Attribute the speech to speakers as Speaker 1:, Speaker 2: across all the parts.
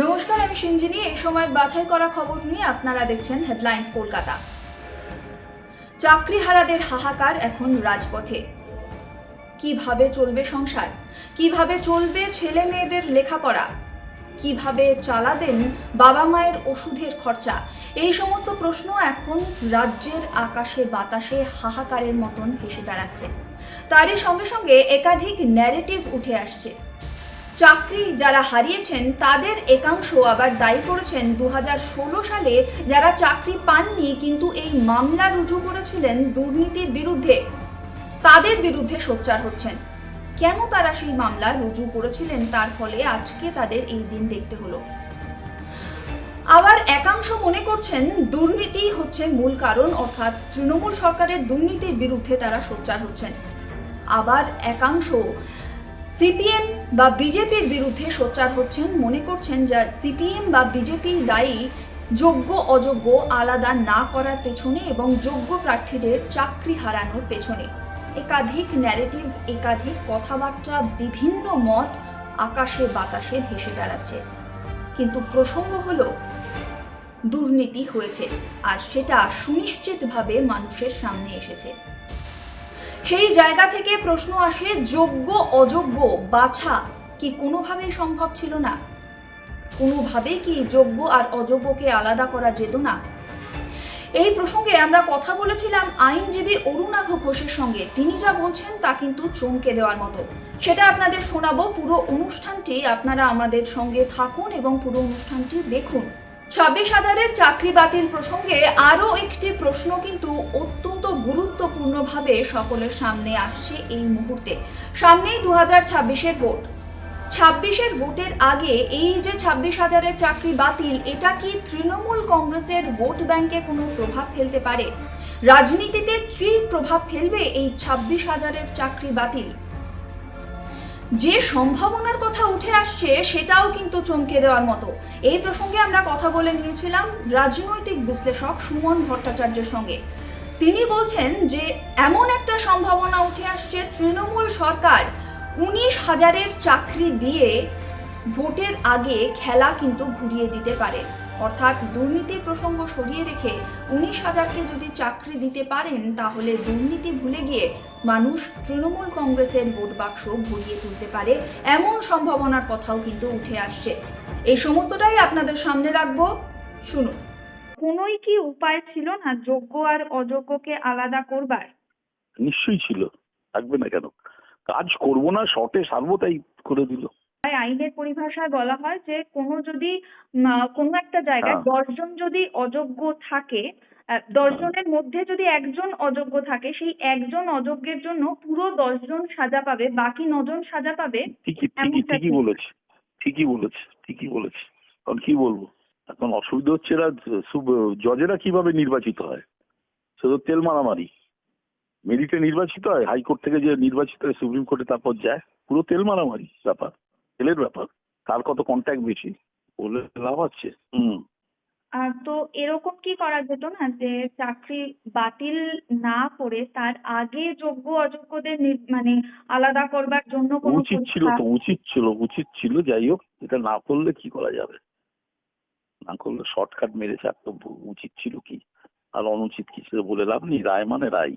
Speaker 1: নমস্কার, আমি সিঞ্জিনী এই সময় বাছাই করা খবর নিয়ে আপনারা দেখছেন হেডলাইন্স কলকাতা। চাকরিহারাদের হাহাকার এখন রাজপথে। কীভাবে চলবে সংসার? কীভাবে চলবে ছেলে মেয়েদের লেখাপড়া? কীভাবে চালাবেন বাবা মায়ের ওষুধের খরচা? এই সমস্ত প্রশ্ন এখন রাজ্যের আকাশে বাতাসে হাহাকারের মতন ভেসে বেড়াচ্ছে। তারই সঙ্গে সঙ্গে একাধিক ন্যারেটিভ উঠে আসছে। চাকরি যারা হারিয়েছেন, তাদের একাংশ আবার দায়ী করেছেন। দু হাজার ষোলো সালে যারা চাকরি পাননি, কিন্তু এই মামলা রুজু করেছিলেন দুর্নীতির বিরুদ্ধে। তাদের বিরুদ্ধে সোচ্চার হচ্ছেন। কেন তারা সেই মামলা রুজু করেছিলেন, তার ফলে আজকে তাদের এই দিন দেখতে হলো। আবার একাংশ মনে করছেন দুর্নীতি হচ্ছে মূল কারণ, অর্থাৎ তৃণমূল সরকারের দুর্নীতির বিরুদ্ধে তারা সোচ্চার হচ্ছেন। আবার একাংশ, সিপিএম বা বিজেপির বিরুদ্ধে সোচ্চার হচ্ছেন, মনে করছেন যা সিপিএম বা বিজেপি দায়ী যোগ্য, অযোগ্য আলাদা না করার পেছনে এবং যোগ্য প্রার্থীদের চাকরি হারানোর পেছনে। একাধিক ন্যারেটিভ একাধিক কথাবার্তা, বিভিন্ন মত আকাশে বাতাসে ভেসে বেড়াচ্ছে। কিন্তু প্রসঙ্গ হল, দুর্নীতি হয়েছে। আর সেটা সুনিশ্চিতভাবে মানুষের সামনে এসেছে। সেই জায়গা থেকে প্রশ্ন আসে, যোগ্য, অযোগ্য, বাছা কি কোনোভাবেই সম্ভব ছিল না? কোনোভাবেই কি যোগ্য আর অযোগ্যকে আলাদা করা যেত না? এই প্রসঙ্গে আমরা কথা বলেছিলাম আইনজীবী অরুণাভ ঘোষের সঙ্গে। তিনি যা বলছেন তা কিন্তু চমকে দেওয়ার মতো। সেটা আপনাদের শোনাবো। পুরো অনুষ্ঠানটি আপনারা আমাদের সঙ্গে থাকুন এবং পুরো অনুষ্ঠানটি দেখুন। ছাব্বিশ হাজারের চাকরি বাতিল প্রসঙ্গে আরও একটি প্রশ্ন কিন্তু অত্যন্ত গুরুত্বপূর্ণভাবে সকলের সামনে আসছে এই মুহূর্তে। সামনেই দু হাজার ছাব্বিশের ভোট। ছাব্বিশের ভোটের আগে এই যে ছাব্বিশ হাজারের চাকরি বাতিল, এটা কি তৃণমূল কংগ্রেসের ভোট ব্যাংকে কোনো প্রভাব ফেলতে পারে? রাজনীতিতে কি প্রভাব ফেলবে এই ছাব্বিশ হাজারের চাকরি বাতিল? যে সম্ভাবনার কথা উঠে আসছে সেটাও কিন্তু চমকে দেওয়ার মতো। এই প্রসঙ্গে আমরা কথা বলে নিয়েছিলাম রাজনৈতিক বিশ্লেষক সুমন ভট্টাচার্যের সঙ্গে। তিনি বলছেন যে, এমন একটা সম্ভাবনা উঠে আসছে তৃণমূল সরকার উনিশ হাজারের চাকরি দিয়ে ভোটের আগে খেলা কিন্তু ঘুরিয়ে দিতে পারে। অর্থাৎ দুর্নীতির প্রসঙ্গ সরিয়ে রেখে উনিশ হাজারকে যদি চাকরি দিতে পারেন তাহলে দুর্নীতি ভুলে গিয়ে মানুষ তৃণমূল কংগ্রেসের ভোট বাক্স ভরিয়ে তুলতে পারে এমন সম্ভাবনার কথাও কিন্তু উঠে আসছে। এই সমস্তটাই আপনাদের সামনে রাখব। শুনুন।
Speaker 2: কোনোই কি উপায় ছিল না যোগ্য আর অযোগ্যকে আলাদা করবার?
Speaker 3: নিশ্চয়ই ছিল। থাকবে না কেন? কাজ করব না শর্টে সারবো তাই করে দিল।
Speaker 2: তাই আইনের পরিভাষায় বলা হয় যে কোনো যদি কোনো একটা জায়গায়
Speaker 3: হ্যাঁ।
Speaker 2: দশজন যদি অযোগ্য থাকে দশজনের মধ্যে যদি একজন অযোগ্য থাকে সেই একজন অযোগ্যের জন্য পুরো দশজন সাজা পাবে বাকি নজন সাজা পাবে
Speaker 3: ঠিকই? বলেছে ঠিকই বলেছে ঠিকই বলেছে। কারণ কি বলব? এখন অসুবিধা হচ্ছে এরা জজেরা কীভাবে নির্বাচিত হয়? সে তো তেল মারামারি। মেরিটে নির্বাচিত হয় হাইকোর্ট থেকে যে নির্বাচিত হয় সুপ্রিম কোর্টে তারপর যায়। পুরো তেল মারামারি ব্যাপার। তেলের ব্যাপার। কার কত কন্ট্যাক্ট বেশি? বলে লাভ আছে। হুম।
Speaker 2: আর তো এরকম কি করা যেত না যে চাকরি বাতিল না করে তার আগে যোগ্য অযোগ্যদের মানে আলাদা করবার জন্য কোনো
Speaker 3: উচিত ছিল তো উচিত ছিল উচিত ছিল যাই হোক এটা না করলে কি করা যাবে? না করলে শর্টকাট মেরে চাপতে উচিত ছিল কি? আর অনুচিত কি ছিল বলে লাভ নেই রায় মানে রায়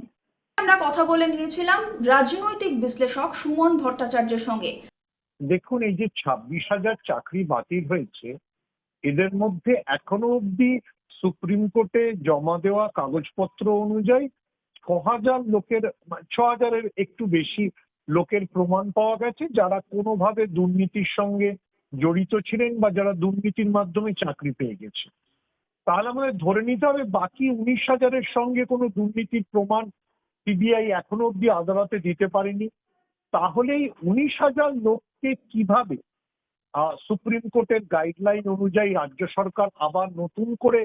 Speaker 1: আমরা কথা বলে নিয়েছিলাম রাজনৈতিক বিশ্লেষক সুমন ভট্টাচার্যের সঙ্গে।
Speaker 4: দেখুন, এই যে ছাব্বিশ হাজার চাকরি বাতিল হয়েছে, এদের মধ্যে এখনও অবধি সুপ্রিম কোর্টে জমা দেওয়া কাগজপত্র অনুযায়ী ছ হাজার লোকের ছ হাজারের একটু বেশি লোকের প্রমাণ পাওয়া গেছে, যারা কোনোভাবে দুর্নীতির সঙ্গে জড়িত ছিলেন বা যারা দুর্নীতির মাধ্যমে চাকরি পেয়ে গেছে। তাহলে আমাদের ধরে নিতে হবে, বাকি উনিশ হাজারের সঙ্গে কোনো দুর্নীতির প্রমাণ সিবিআই এখনও অব্দি আদালতে দিতে পারেনি। তাহলেই উনিশ হাজার লোককে কীভাবে? সুপ্রিম কোর্টের গাইডলাইন অনুযায়ী রাজ্য সরকার আবার নতুন করে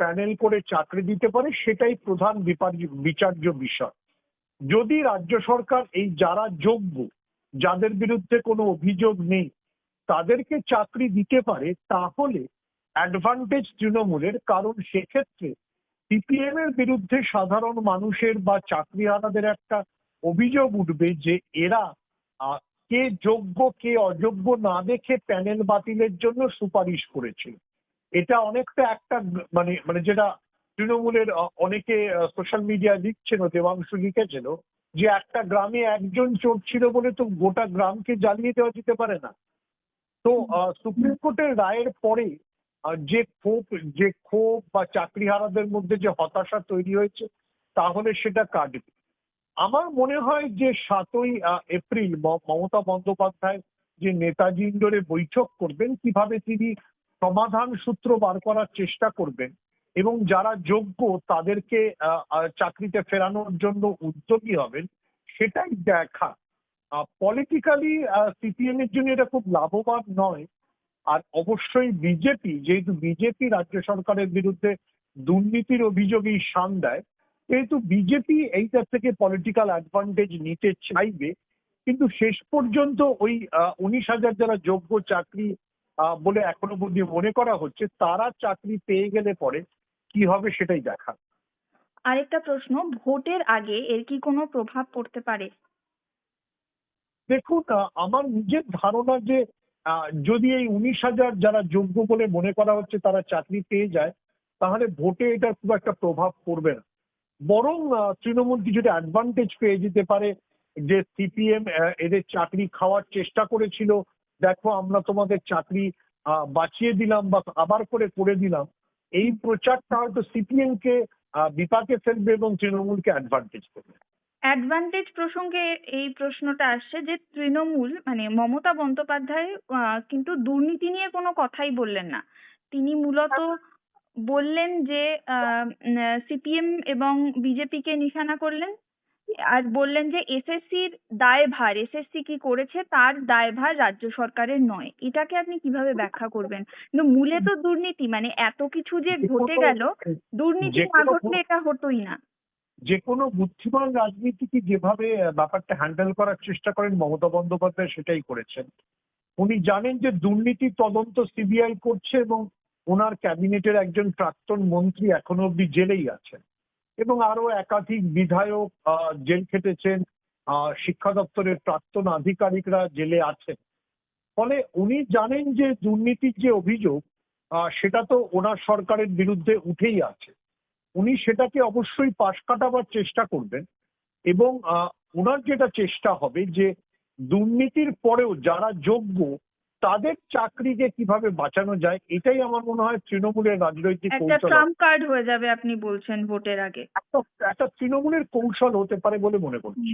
Speaker 4: প্যানেল করে চাকরি দিতে পারে, সেটাই প্রধান বিচার্য বিষয়। যদি রাজ্য সরকার এই যারা যোগ্য, যাদের বিরুদ্ধে কোনো অভিযোগ নেই, তাদেরকে চাকরি দিতে পারে, তাহলে অ্যাডভান্টেজ তৃণমূলের, কারণ সেক্ষেত্রে সিপিএম এর বিরুদ্ধে সাধারণ মানুষের বা চাকরি চাকরিহারাদের একটা অভিযোগ উঠবে যে এরা কে যোগ্য, কে অযোগ্য না দেখে প্যানেল বাতিলের জন্য সুপারিশ করেছিল। এটা অনেকটা একটা মানে মানে যেটা তৃণমূলের অনেকে সোশ্যাল মিডিয়া লিখছিল দেবাংশু লিখেছিল যে একটা গ্রামে একজন চোর ছিল বলে তো গোটা গ্রামকে জ্বালিয়ে দেওয়া যেতে পারে না। তো সুপ্রিম কোর্টের রায়ের পরে যে ক্ষোভ যে ক্ষোভ বা চাকরিহারাদের মধ্যে যে হতাশা তৈরি হয়েছে, তাহলে সেটা কাটবে। আমার মনে হয় যে সাতই এপ্রিল মমতা বন্দ্যোপাধ্যায় যে নেতাজি ইন্ডোরে বৈঠক করবেন, কীভাবে তিনি সমাধান সূত্র বার করার চেষ্টা করবেন এবং যারা যোগ্য তাদেরকে চাকরিতে ফেরানোর জন্য উদ্যোগী হবেন, সেটাই দেখা। পলিটিক্যালি সিপিএম এর জন্য এটা খুব লাভবান নয়। আর অবশ্যই বিজেপি যেহেতু বিজেপি রাজ্য সরকারের বিরুদ্ধে দুর্নীতির অভিযোগেই শান দেয় যেহেতু বিজেপি এইটা থেকে পলিটিক্যাল অ্যাডভান্টেজ নিতে চাইবে কিন্তু শেষ পর্যন্ত ওই উনিশ হাজার যারা যোগ্য চাকরি বলে এখনও পর্যন্ত মনে করা হচ্ছে তারা চাকরি পেয়ে গেলে পরে কি হবে সেটাই দেখা।
Speaker 2: আরেকটা প্রশ্ন ভোটের আগে এর কি কোনো প্রভাব পড়তে পারে?
Speaker 4: দেখুন আমার নিজের ধারণা যে যদি এই উনিশ হাজার যারা যোগ্য বলে মনে করা হচ্ছে তারা চাকরি পেয়ে যায় তাহলে ভোটে এটা খুব একটা প্রভাব পড়বে না। বরং আহ, তৃণমূল কিছুটা অ্যাডভান্টেজ পেয়ে যেতে পারে যে সিপিএম এদের চাকরি খাওয়ার চেষ্টা করেছিল। দেখো আমরা তোমাদের চাকরি আহ, বাঁচিয়ে দিলাম বা আবার করে করে দিলাম। এই প্রচারটা হয়তো সিপিএম কে আহ, বিপাকে ফেলবে এবং তৃণমূলকে অ্যাডভান্টেজ করবে।
Speaker 2: অ্যাডভান্টেজ প্রসঙ্গে এই প্রশ্নটা আসছে যে তৃণমূল মানে মমতা বন্দ্যোপাধ্যায় আহ, কিন্তু দুর্নীতি নিয়ে কোনো কথাই বললেন না। তিনি মূলত বললেন যে আহ সিপিএম এবং বিজেপিকে নিশানা করলেন। আর বললেন যে এসএসসির দায়ভার এসএসসি কি করেছে তার দায়ভার রাজ্য সরকারের নয়। এটাকে আপনি কীভাবে ব্যাখ্যা করবেন? কিন্তু মূলে তো দুর্নীতি মানে এত কিছু যে ঘটে গেল দুর্নীতি না ঘটলে এটা হতোই না।
Speaker 4: যে কোনো বুদ্ধিমান রাজনীতিকে যেভাবে ব্যাপারটা হ্যান্ডেল করার চেষ্টা করেন মমতা বন্দ্যোপাধ্যায় সেটাই করেছেন। উনি জানেন যে দুর্নীতি তদন্ত সিবিআই করছে এবং ওনার ক্যাবিনেটের একজন প্রাক্তন মন্ত্রী এখনও অব্দি জেলেই আছেন। এবং আরও একাধিক বিধায়ক জেল খেটেছেন শিক্ষা দপ্তরের প্রাক্তন আধিকারিকরা জেলে আছেন। ফলে উনি জানেন যে দুর্নীতির যে অভিযোগ সেটা তো ওনার সরকারের বিরুদ্ধে উঠেই আছে। উনি সেটাকে অবশ্যই পাশ কাটাবার চেষ্টা করবেন এবং ওনার যেটা চেষ্টা হবে যে দুর্নীতির পরেও যারা যোগ্য তাদের চাকরি যে কীভাবে বাঁচানো যায় এটাই আমার মনে হয় তৃণমূলের রাজনৈতিক
Speaker 2: একটা কার্ড হয়ে যাবে আপনি বলছেন ভোটের আগে।
Speaker 4: একটা তৃণমূলের কৌশল হতে পারে বলে মনে করছি।